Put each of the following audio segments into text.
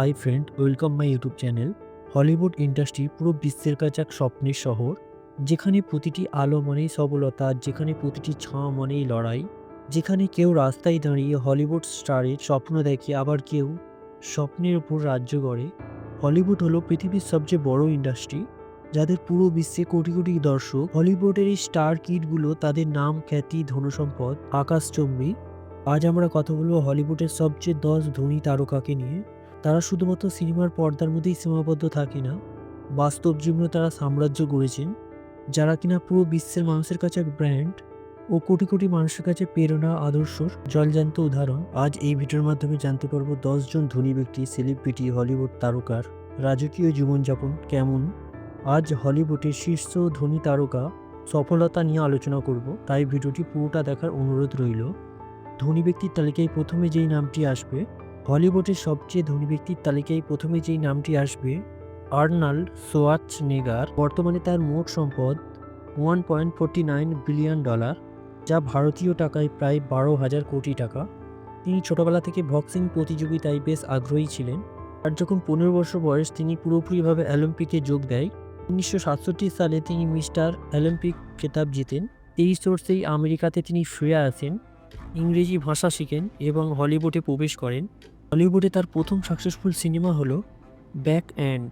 Hi friend welcome my YouTube channel Hollywood industry পুরো বিশ্বের কাছে এক স্বপ্নের শহর। যেখানে প্রতিটি আলো মানেই সবলতা, যেখানে প্রতিটি ছাঁ মানেই লড়াই। যেখানে কেউ রাস্তায় দাঁড়িয়ে হলিউড স্টারের স্বপ্ন দেখে আবার কেউ স্বপ্নের উপর রাজ্য গড়ে। হলিউড হলো পৃথিবীর সবচেয়ে বড় ইন্ডাস্ট্রি যাদের পুরো বিশ্বে কোটি কোটি দর্শক। হলিউডের এই স্টার কিটগুলো তাদের নাম, খ্যাতি, ধনসম্পদ আকাশচম্বী আজ আমরা কথা বলব হলিউডের সবচেয়ে দশ ধনী তারকাকে নিয়ে। তারা শুধুমাত্র সিনেমার পর্দার মধ্যেই সীমাবদ্ধ থাকে না, বাস্তব জীবনে তারা সাম্রাজ্য গড়েছেন, যারা কিনা পুরো বিশ্বের মানুষের কাছে এক ব্র্যান্ড ও কোটি কোটি মানুষের কাছে প্রেরণা, আদর্শ, জলজান্ত উদাহরণ। আজ এই ভিডিওর মাধ্যমে জানতে পারব দশজন ধনী ব্যক্তি সেলিব্রিটি হলিউড তারকার রাজকীয় জীবনযাপন কেমন। আজ হলিউডের শীর্ষ ধনী তারকা সফলতা নিয়ে আলোচনা করব, তাই ভিডিওটি পুরোটা দেখার অনুরোধ রইল। ধনী ব্যক্তির তালিকায় প্রথমে যেই নামটি আসবে হলিউডের সবচেয়ে ধনী ব্যক্তির তালিকায় প্রথমে যেই নামটি আসবে, আর্নাল্ড সোয়াচনেগার বর্তমানে তার মোট সম্পদ one point forty nine billion dollar যা ভারতীয় টাকায় প্রায় বারো হাজার কোটি টাকা। তিনি ছোটবেলা থেকে বক্সিং প্রতিযোগিতায় বেশ আগ্রহী ছিলেন। আর যখন পনেরো বছর বয়স, তিনি পুরোপুরিভাবে অলিম্পিকে যোগ দেয়। উনিশশো সাতষট্টি সালে তিনি মিস্টার অলিম্পিক খেতাব জিতেন। এই সোর্সেই আমেরিকাতে তিনি ফিরে আসেন, ইংরেজি ভাষা শিখেন এবং হলিউডে প্রবেশ করেন। হলিউডে তার প্রথম সাকসেসফুল সিনেমা হলো ব্যাক অ্যান্ড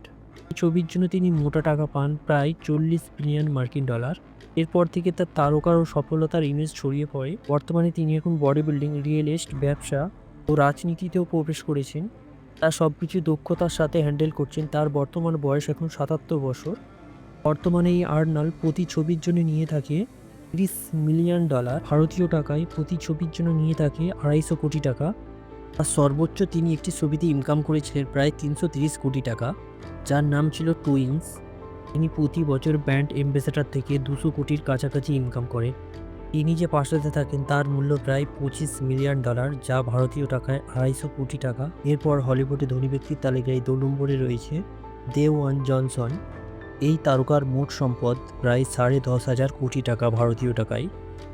ছবির জন্য তিনি মোটা টাকা পান প্রায় চল্লিশ বিলিয়ন মার্কিন ডলার এরপর থেকে তার তারকার ও সফলতার ইমেজ ছড়িয়ে পড়ে। বর্তমানে তিনি এখন বডি বিল্ডিং রিয়েল এস্ট ব্যবসা ও রাজনীতিতেও প্রবেশ করেছেন। তার সব কিছু দক্ষতার সাথে হ্যান্ডেল করছেন। তার বর্তমান বয়স এখন সাতাত্তর বছর। বর্তমানে এই আর্নাল প্রতি ছবির জন্য নিয়ে থাকে তিরিশ মিলিয়ন ডলার ভারতীয় টাকায় প্রতি ছবির জন্য নিয়ে থাকে আড়াইশো কোটি টাকা। আর সর্বোচ্চ তিনি একটি ছবিতে ইনকাম করেছিলেন প্রায় তিনশো কোটি টাকা, যার নাম ছিল টুইন্স তিনি প্রতি বছর ব্যান্ড এম্বাসেডার থেকে দুশো কোটির কাছাকাছি ইনকাম করেন। তিনি যে পাশাতে থাকেন তার মূল্য প্রায় পঁচিশ মিলিয়ন ডলার, যা ভারতীয় টাকায় আড়াইশো কোটি টাকা। এরপর হলিউডে ধনী ব্যক্তির তালিকায় দু নম্বরে রয়েছে দেওয়ান জনসন। এই তারকার মোট সম্পদ প্রায় সাড়ে দশ হাজার কোটি টাকা ভারতীয় টাকায়।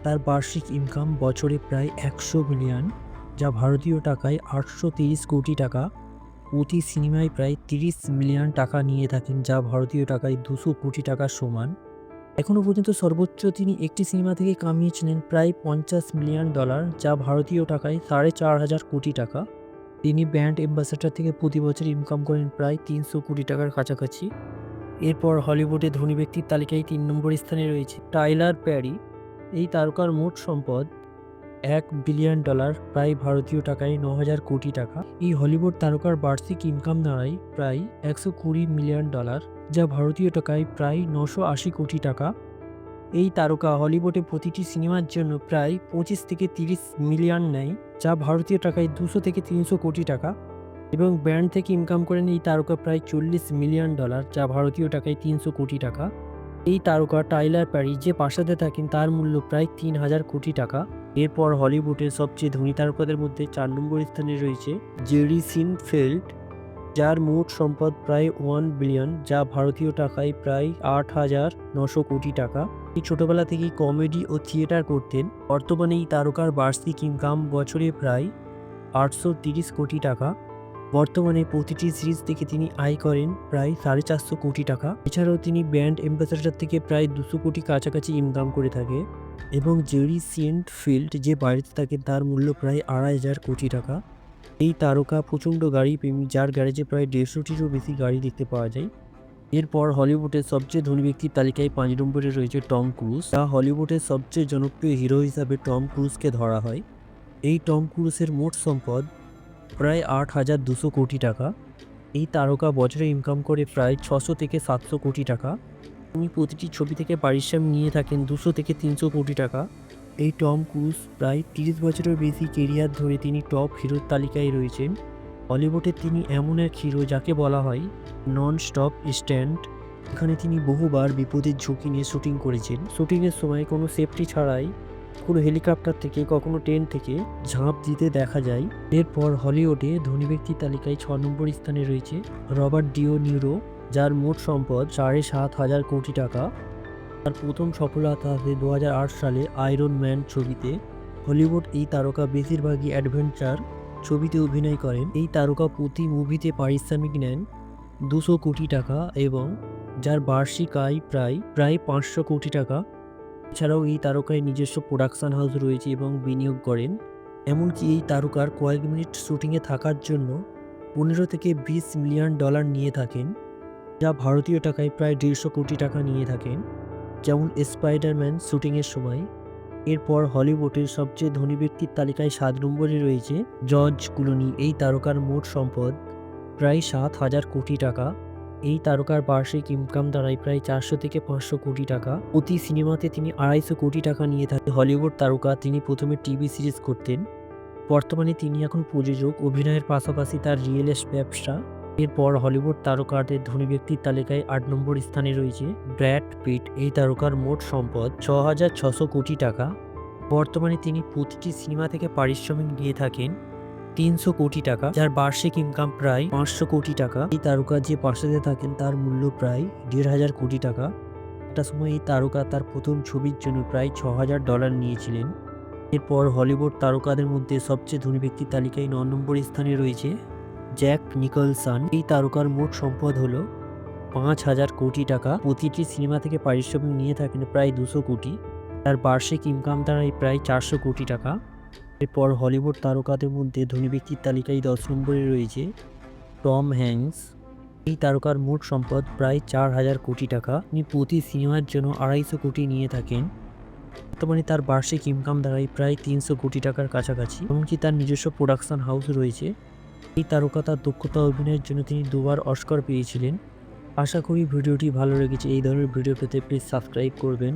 তার বার্ষিক ইনকাম বছরে প্রায় একশো মিলিয়ন। যা ভারতীয় টাকায় আটশো তিরিশ কোটি টাকা, প্রতি সিনেমায় প্রায় তিরিশ মিলিয়ন টাকা নিয়ে থাকেন, যা ভারতীয় টাকায় দুশো কোটি টাকার সমান। এখনও পর্যন্ত সর্বোচ্চ তিনি একটি সিনেমা থেকে কামিয়েছিলেন প্রায় পঞ্চাশ মিলিয়ন ডলার, যা ভারতীয় টাকায় সাড়ে চার হাজার কোটি টাকা। তিনি ব্র্যান্ড অ্যাম্বাসেডার থেকে প্রতি বছর ইনকাম করেন প্রায় তিনশো কোটি টাকার কাছাকাছি। এরপর হলিউডে ধনী ব্যক্তির তালিকায় তিন নম্বর স্থানে রয়েছে টাইলার প্যারি। এই তারকার মোট সম্পদ এক বিলিয়ন ডলার, প্রায় ভারতীয় টাকায় ন হাজার কোটি টাকা। এই হলিউড তারকার বার্ষিক ইনকাম দাঁড়ায় প্রায় একশো কুড়ি মিলিয়ন ডলার, যা ভারতীয় টাকায় প্রায় নশো আশি কোটি টাকা। এই তারকা হলিউডে প্রতিটি সিনেমার জন্য প্রায় পঁচিশ থেকে তিরিশ মিলিয়ন নেয়, যা ভারতীয় টাকায় দুশো থেকে তিনশো কোটি টাকা। এবং ব্যান্ড থেকে ইনকাম করেন এই তারকা প্রায় চল্লিশ মিলিয়ন ডলার, যা ভারতীয় টাকায় তিনশো কোটি টাকা। এই তারকা টাইলার প্যারি যে পাশাতে থাকেন, তার মূল্য প্রায় তিন হাজার কোটি টাকা। এরপর হলিউডের সবচেয়ে ধনী তারকাদের মধ্যে চার নম্বর স্থানে রয়েছে জেরি সিনফেল্ড, যার মোট সম্পদ প্রায় ওয়ান বিলিয়ন যা ভারতীয় টাকায় প্রায় আট হাজার নশো কোটি টাকা। এই ছোটবেলা থেকেই কমেডি ও থিয়েটার করতেন। বর্তমানে এই তারকার বার্ষিক ইনকাম বছরে প্রায় আটশো কোটি টাকা। বর্তমানে প্রতিটি সিরিজ থেকে তিনি আয় করেন প্রায় সাড়ে চারশো কোটি টাকা। এছাড়াও তিনি ব্যান্ড অ্যাম্বাসেডার থেকে প্রায় দুশো কোটি কাছাকাছি ইনকাম করে থাকে এবং জেরি সিয়েন্ট ফিল্ড যে বাড়িতে থাকে তার মূল্য প্রায় আড়াই হাজার কোটি টাকা। এই তারকা প্রচণ্ড গাড়ি প্রেমী, যার গ্যারেজে প্রায় দেড়শোটিরও বেশি গাড়ি দেখতে পাওয়া যায়। এরপর হলিউডের সবচেয়ে ধনী ব্যক্তির তালিকায় পাঁচ নম্বরে রয়েছে টম ক্রুজ। যা হলিউডের সবচেয়ে জনপ্রিয় হিরো হিসাবে টম ক্রুজকে ধরা হয়। এই টম ক্রুজের মোট সম্পদ প্রায় আট হাজার দুশো কোটি টাকা। এই তারকা বছরে ইনকাম করে প্রায় ছশো থেকে সাতশো কোটি টাকা। তিনি প্রতিটি ছবি থেকে পারিশ্রমিক নিয়ে থাকেন দুশো থেকে তিনশো কোটি টাকা। এই টম ক্রুজ প্রায় তিরিশ বছরের বেশি কেরিয়ার ধরে তিনি টপ হিরোর তালিকায় রয়েছেন। হলিউডে তিনি এমন এক হিরো যাকে বলা হয় নন স্টপ স্ট্যান্ড এখানে তিনি বহুবার বিপদের ঝুঁকি নিয়ে শুটিং করেছেন। শুটিংয়ের সময় কোনো সেফটি ছাড়াই কোনো হেলিকপ্টার থেকে, কখনো ট্রেন থেকে ঝাঁপ দিতে দেখা যায়। এরপর হলিউডে ধনী ব্যক্তির তালিকায় ছ নম্বর স্থানে রয়েছে রবার্ট ডিও নিউরো, যার মোট সম্পদ সাড়ে সাত হাজার কোটি টাকা। তার প্রথম সফলতা আসে দু সালে আয়রন ম্যান ছবিতে। হলিউড এই তারকা বেশিরভাগই অ্যাডভেঞ্চার ছবিতে অভিনয় করেন। এই তারকা প্রতি মুভিতে পারিশ্রমিক নেন দুশো কোটি টাকা এবং যার বার্ষিক আয় প্রায় প্রায় পাঁচশো কোটি টাকা। এছাড়াও এই তারকায় নিজস্ব প্রোডাকশন হাউস রয়েছে এবং বিনিয়োগ করেন। এমনকি এই তারকার কয়েক মিনিট শুটিংয়ে থাকার জন্য পনেরো থেকে বিশ মিলিয়ন ডলার নিয়ে থাকেন, যা ভারতীয় টাকায় প্রায় দেড়শো কোটি টাকা নিয়ে থাকেন, যেমন স্পাইডারম্যান শুটিংয়ের সময়। এরপর হলিউডের সবচেয়ে ধনী ব্যক্তির তালিকায় সাত নম্বরে রয়েছে জর্জ ক্লুনি। এই তারকার মোট সম্পদ প্রায় সাত হাজার কোটি টাকা। এই তারকার বার্ষিক ইনকাম দাঁড়ায় প্রায় চারশো থেকে পাঁচশো কোটি টাকা। প্রতি সিনেমাতে তিনি আড়াইশো কোটি টাকা নিয়ে থাকেন। হলিউড তারকা তিনি প্রথমে টিভি সিরিজ করতেন। বর্তমানে তিনি এখন প্রযোজক, অভিনয়ের পাশাপাশি তার রিয়েল এস্টেট ব্যবসা। এরপর হলিউড তারকাদের ধনী ব্যক্তির তালিকায় আট নম্বর স্থানে রয়েছে ব্র্যাড পিট। এই তারকার মোট সম্পদ ছ হাজার ছশো কোটি টাকা। বর্তমানে তিনি প্রতিটি সিনেমা থেকে পারিশ্রমিক নিয়ে থাকেন। তিনশো কোটি টাকা, যার বার্ষিক ইনকাম প্রায় পাঁচশো কোটি টাকা। এই তারকা যে পাশাতে থাকেন, তার মূল্য প্রায় দেড় হাজার কোটি টাকা। একটা সময় এই তারকা তার প্রথম ছবির জন্য প্রায় ছ হাজার ডলার নিয়েছিলেন। এরপর হলিউড তারকাদের মধ্যে সবচেয়ে ধনী ব্যক্তির তালিকায় ন নম্বর স্থানে রয়েছে জ্যাক নিকলসন। এই তারকার মোট সম্পদ হলো পাঁচ হাজার কোটি টাকা। প্রতিটি সিনেমা থেকে পারিশ্রমিক নিয়ে থাকেন প্রায় দুশো কোটি। তার বার্ষিক ইনকাম দাঁড়ায় প্রায় চারশো কোটি টাকা। এরপর হলিউড তারকাদের মধ্যে ধনী ব্যক্তির তালিকায় দশ নম্বরে রয়েছে টম হ্যাংস এই তারকার মোট সম্পদ প্রায় চার হাজার কোটি টাকা। তিনি প্রতি সিনেমার জন্য আড়াইশো কোটি নিয়ে থাকেন। বর্তমানে তার বার্ষিক ইনকাম দাঁড়ায় প্রায় তিনশো কোটি টাকার কাছাকাছি, এমনকি তার নিজস্ব প্রোডাকশন হাউস রয়েছে। এই তারকা তার দক্ষতা অভিনয়ের জন্য তিনি দুবার অস্কার পেয়েছিলেন। আশা করি ভিডিওটি ভালো লেগেছে। এই ধরনের ভিডিও পেতে প্লিজ সাবস্ক্রাইব করবেন।